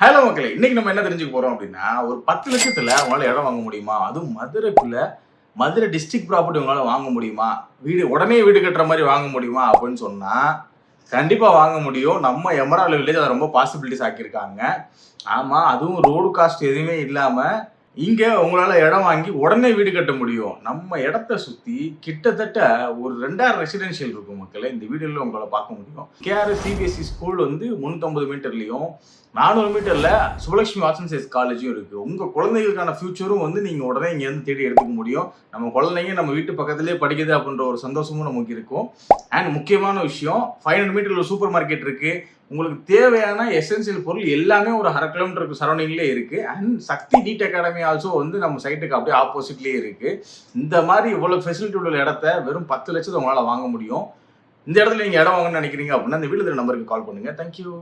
Hello மக்களே இன்னைக்கு நம்ம என்ன தெரிஞ்சுக்க போறோம் அப்படின்னா ஒரு பத்து லட்சத்துல உங்களால இடம் வாங்க முடியுமா? அதுவும் மதுரைக்குள்ள மதுரை டிஸ்ட்ரிக்ட் ப்ராப்பர்ட்டி உங்களால வாங்க முடியுமா? வீடு உடனே வீடு கட்டுற மாதிரி வாங்க முடியுமா அப்படின்னு சொன்னா கண்டிப்பா வாங்க முடியும். நம்ம எமரால் வில்லேஜ் அதை ரொம்ப பாசிபிலிட்டிஸ் ஆக்கியிருக்காங்க. ஆமா அதுவும் ரோடு காஸ்ட் எதுவுமே இல்லாம இங்க உங்களால இடம் வாங்கி உடனே வீடு கட்ட முடியும். நம்ம இடத்த சுத்தி கிட்டத்தட்ட ஒரு ரெண்டாயிரம் ரெசிடென்ஷியல் இருக்கும். மக்களை இந்த வீடியோவில் உங்களை பார்க்க முடியும். கேஆர்எஸ் சிபிஎஸ்சி ஸ்கூல் வந்து முந்நூற்றம்பது மீட்டர்லையும் நானூறு மீட்டரில் சுபலட்சுமி ஆர்ட்ஸ் சயின்ஸ் காலேஜும் இருக்குது உங்கள் குழந்தைகளுக்கான ஃபியூச்சரும் வந்து நீங்கள் உடனே இங்கேருந்து தேடி எடுத்துக்க முடியும். நம்ம குழந்தைங்க நம்ம வீட்டு பக்கத்துலேயே படிக்குது அப்படின்ற ஒரு சந்தோஷமும் நமக்கு இருக்கும். அண்ட் முக்கியமான விஷயம் ஃபைவ் ஹண்ட்ரட் மீட்டரில் சூப்பர் மார்க்கெட் இருக்குது உங்களுக்கு தேவையான எசென்சியல் பொருள் எல்லாமே ஒரு அரை கிலோமீட்டருக்கு சரௌண்டிங்லேயே இருக்குது and Sakthi NEET academy also வந்து நம்ம சைட்டுக்கு அப்படியே ஆப்போசிட்லேயே இருக்குது இந்த மாதிரி இவ்வளோ ஃபெசிலிட்டி உள்ள இடத்த வெறும் பத்து லட்சத்தை உங்களால் வாங்க முடியும். இந்த இடத்துல நீங்கள் இடம் வாங்கணும்னு நினைக்கிறீங்க அப்படின்னா இந்த வீடு நம்பருக்கு கால் பண்ணுங்க. தேங்க்யூ